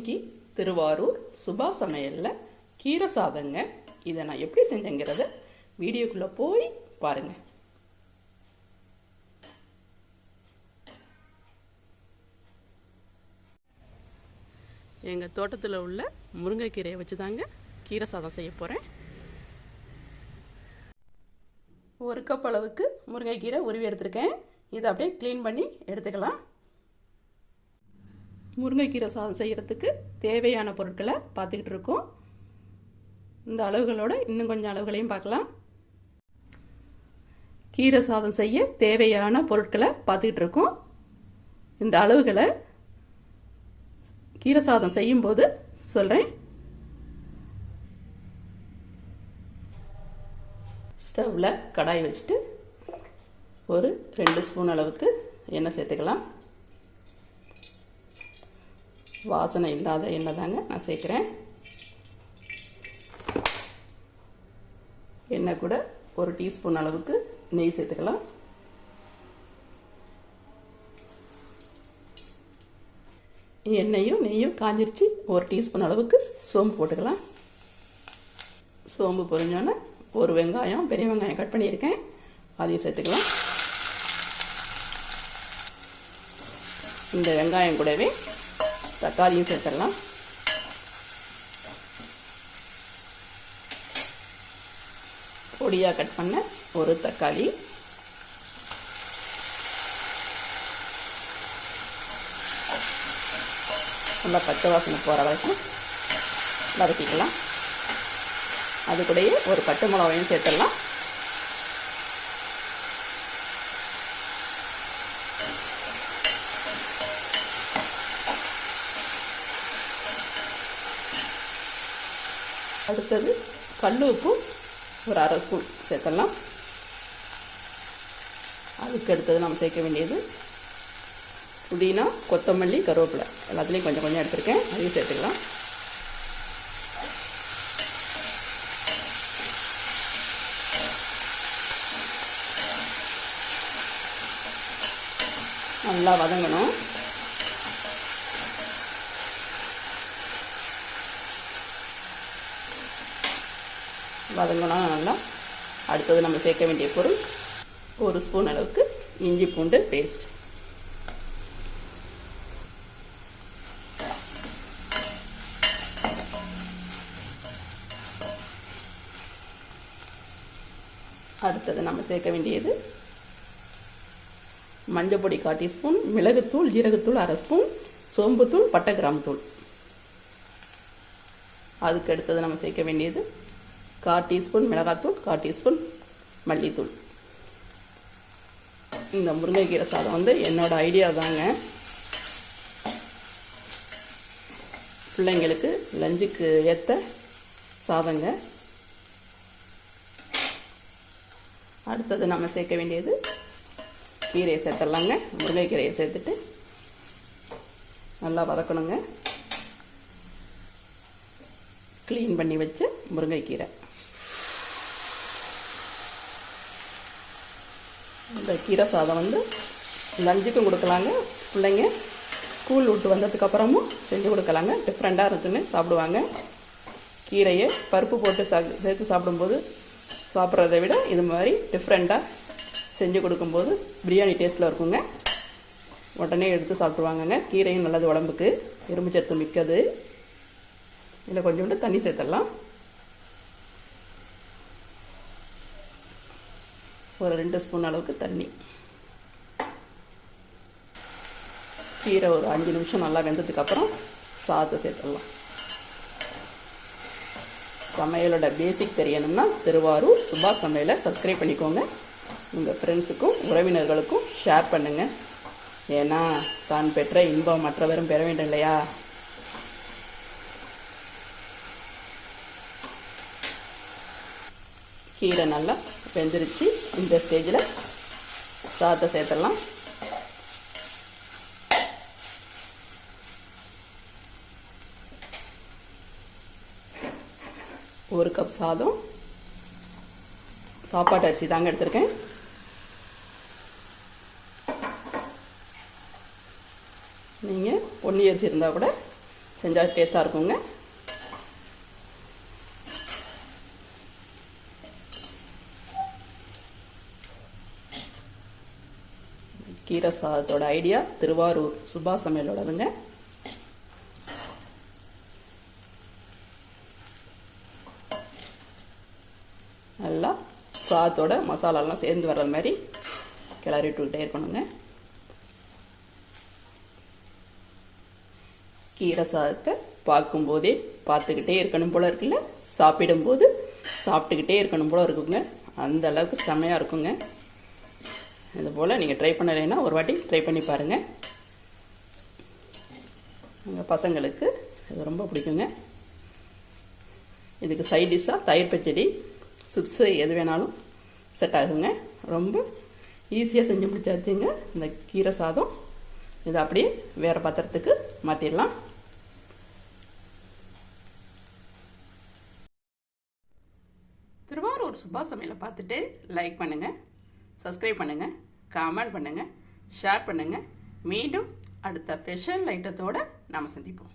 இன்னைக்கு திருவாரூர் சுபா சமையலில் கீரை சாதங்க. இதை நான் எப்படி செஞ்சேங்கிறத வீடியோக்குள்ளே போய் பாருங்கள் எங்கள் தோட்டத்தில் உள்ள முருங்கைக்கீரையை வச்சு தாங்க கீரை சாதம் செய்ய போகிறேன் ஒரு கப் அளவுக்கு முருங்கைக்கீரை உருவி எடுத்திருக்கேன். இதை அப்படியே க்ளீன் பண்ணி எடுத்துக்கலாம். முருங்கைக்கீரை சாதம் செய்கிறதுக்கு தேவையான பொருட்களை பார்த்துக்கிட்டு இருக்கோம். இந்த அளவுகளோட இன்னும் கொஞ்சம் அளவுகளையும் பார்க்கலாம். கீரை சாதம் செய்ய தேவையான பொருட்களை பார்த்துக்கிட்டு இருக்கோம். இந்த அளவுகளை கீரை சாதம் செய்யும்போது சொல்கிறேன் ஸ்டவ்வில் கடாய் வச்சுட்டு ஒரு ரெண்டு ஸ்பூன் அளவுக்கு எண்ணெய் சேர்த்துக்கலாம். வாசனை இல்லாத எண்ணெய் தாங்க நான் சேர்க்குறேன். எண்ணெய் கூட ஒரு டீஸ்பூன் அளவுக்கு நெய் சேர்த்துக்கலாம். எண்ணெயும் நெய்யும் காஞ்சிருச்சு. ஒரு டீஸ்பூன் அளவுக்கு சோம்பு போட்டுக்கலாம். சோம்பு பொரிஞ்சோன்னே ஒரு வெங்காயம் பெரிய வெங்காயம் கட் பண்ணியிருக்கேன். அதையும் சேர்த்துக்கலாம். இந்த வெங்காயம் கூடவே தக்காளியும் சேர்த்துடலாம் பொடியாக கட் பண்ண ஒரு தக்காளி. நல்லா பச்சை வாசனை போகிற வரைக்கும் வதக்கிக்கலாம். அது கூடயே ஒரு பச்சை மிளகாயும் சேர்த்துடலாம். அடுத்தது கல் உப்பு ஒரு அரை ஸ்பூன் சேர்த்துடலாம். அதுக்கு அடுத்தது நம்ம சேர்க்க வேண்டியது புதினா கொத்தமல்லி கருவேப்பிலை. எல்லாத்துலேயும் கொஞ்சம் கொஞ்சம் எடுத்துருக்கேன். அதையும் சேர்த்துக்கலாம். நல்லா வதங்கணும். வதங்கினா நல்லா அடுத்தது நம்ம சேர்க்க வேண்டிய பொருள் ஒரு ஸ்பூன் அளவுக்கு இஞ்சி பூண்டு பேஸ்ட் அடுத்தது நம்ம சேர்க்க வேண்டியது மஞ்சள் பொடி கால் டீஸ்பூன் மிளகுத்தூள் ஜீரகத்தூள் அரை ஸ்பூன் சோம்புத்தூள் பட்டை கிராம் தூள் அதுக்கு அடுத்தது நம்ம சேர்க்க வேண்டியது கால் டீஸ்பூன் மிளகாத்தூள் கால் டீஸ்பூன் மல்லித்தூள். இந்த முருங்கைக்கீரை சாதம் வந்து என்னோட ஐடியா தாங்க. பிள்ளைங்களுக்கு லஞ்சுக்கு ஏற்ற சாதங்க. அடுத்தது நம்ம சேர்க்க வேண்டியது கீரையை சேர்த்துடலாங்க. முருங்கைக்கீரையை சேர்த்துட்டு நல்லா வதக்கணுங்க. க்ளீன் பண்ணி வச்சு முருங்கைக்கீரை. இந்த கீரை சாதம் வந்து லஞ்சுக்கும் கொடுக்கலாங்க. பிள்ளைங்க ஸ்கூல் விட்டு வந்ததுக்கப்புறமும் செஞ்சு கொடுக்கலாங்க. டிஃப்ரெண்ட்டாக இருக்குன்னு சாப்பிடுவாங்க. கீரையை பருப்பு போட்டு சா சேர்த்து சாப்பிடும்போது சாப்பிட்றத விட இது மாதிரி டிஃப்ரெண்ட்டாக செஞ்சு கொடுக்கும்போது பிரியாணி டேஸ்ட்டில் இருக்குங்க. உடனே எடுத்து சாப்பிடுவாங்கங்க கீரையும் நல்லது உடம்புக்கு. இரும்பு சத்து மிக்கது. இதில் கொஞ்சோண்டு தண்ணி சேர்த்துடலாம். ஒரு ரெண்டு ஸ்பூன் அளவுக்கு தண்ணி. கீரை ஒரு அஞ்சு நிமிஷம் நல்லா வெந்ததுக்கப்புறம் சாதத்தை சேர்த்துடலாம். சமையலோட பேசிக் தெரியணும்னா திருவாரூர் சுபா சமையலை சப்ஸ்கிரைப் பண்ணிக்கோங்க. உங்கள் ஃப்ரெண்ட்ஸுக்கும் உறவினர்களுக்கும் ஷேர் பண்ணுங்கள் ஏன்னா தான் பெற்ற இன்பம் மற்றவரும் பெற வேண்டும் இல்லையா? கீரை நல்லா வெந்துருச்சு. இந்த ஸ்டேஜில் சாதத்தை சேர்த்துடலாம். ஒரு கப் சாதம். சாப்பாட்டு அரிசி தாங்க எடுத்திருக்கேன். நீங்கள் பொன்னி அரிசி இருந்தால் கூட செஞ்சால் டேஸ்ட்டாக இருக்குங்க. கீரை சாதத்தோட ஐடியா திருவாரூர் சுபா சமையலோடதுங்க நல்லா சாதத்தோட மசாலாலாம் சேர்ந்து வர்ற மாதிரி கிளறி விட்டுக்கிட்டே இருக்கணுங்க. கீரை சாதத்தை பார்க்கும்போதே பார்த்துக்கிட்டே இருக்கணும் போல இருக்குல்ல? சாப்பிடும்போது சாப்பிட்டுக்கிட்டே இருக்கணும் போல இருக்குங்க. அந்த அளவுக்கு செமையாக இருக்குங்க. இது போல் நீங்கள் ட்ரை பண்ணலைன்னா ஒரு வாட்டி ட்ரை பண்ணி பாருங்கள் எங்கள் பசங்களுக்கு இது ரொம்ப பிடிக்குங்க. இதுக்கு சைட் டிஷ்ஷாக தயிர் பச்சடி சிப்ஸு எது வேணாலும் செட் ஆகுங்க. ரொம்ப ஈஸியாக செஞ்சு முடிச்சாச்சுங்க. இந்த கீரை சாதம். இதை அப்படியே வேறு பாத்திரத்துக்கு மாற்றிடலாம் திருவாரூர் சுபா சமையலை பார்த்துட்டு லைக் பண்ணுங்கள் சப்ஸ்கிரைப் பண்ணுங்கள் கமெண்ட் பண்ணுங்கள் ஷேர் பண்ணுங்கள் மீண்டும் அடுத்த ஸ்பெஷல் ஐட்டத்தோடு நாம் சந்திப்போம்.